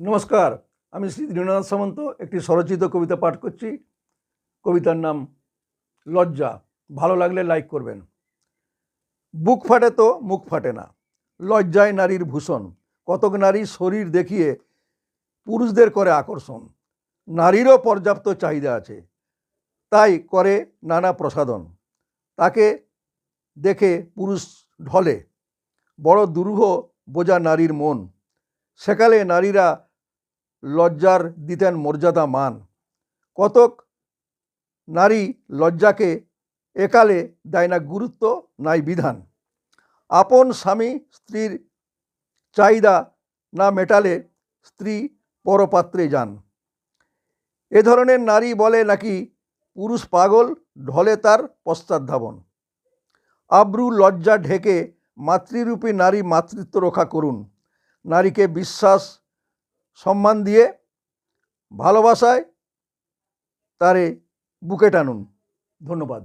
নমস্কার, আমি শ্রী দীননাথ সামন্ত, একটি স্বরচিত কবিতা পাঠ করছি। কবিতার নাম লজ্জা। ভালো লাগলে লাইক করবেন। বুক ফাটে তো, মুখ ফাটে না। লজ্জায় নারীর ভূষণ। কতক নারী শরীর দেখিয়ে পুরুষদের করে আকর্ষণ। নারীরও পর্যাপ্ত চাহিদা আছে। তাই করে নানা প্রসাধন। তাকে দেখে পুরুষ ঢলে। বড় দুর্ভ বোঝা নারীর মন। সেকালে নারীরা লজ্জার দিতেন মর্যাদা মান। কতক নারী লজ্জাকে একালে দেয় না গুরুত্ব, নাই বিধান। আপন স্বামী স্ত্রীর চাহিদা না মেটালে স্ত্রী পরপাত্রে যান। এ ধরনের নারী বলে নাকি পুরুষ পাগল ঢলে তার পশ্চাৎধাবন আব্রু লজ্জা ঢেকে মাতৃরূপী নারী মাতৃত্ব রক্ষা করুন। নারীকে বিশ্বাস সম্মান দিয়ে ভালোবাসায় তারে বুকে টানুন। ধন্যবাদ।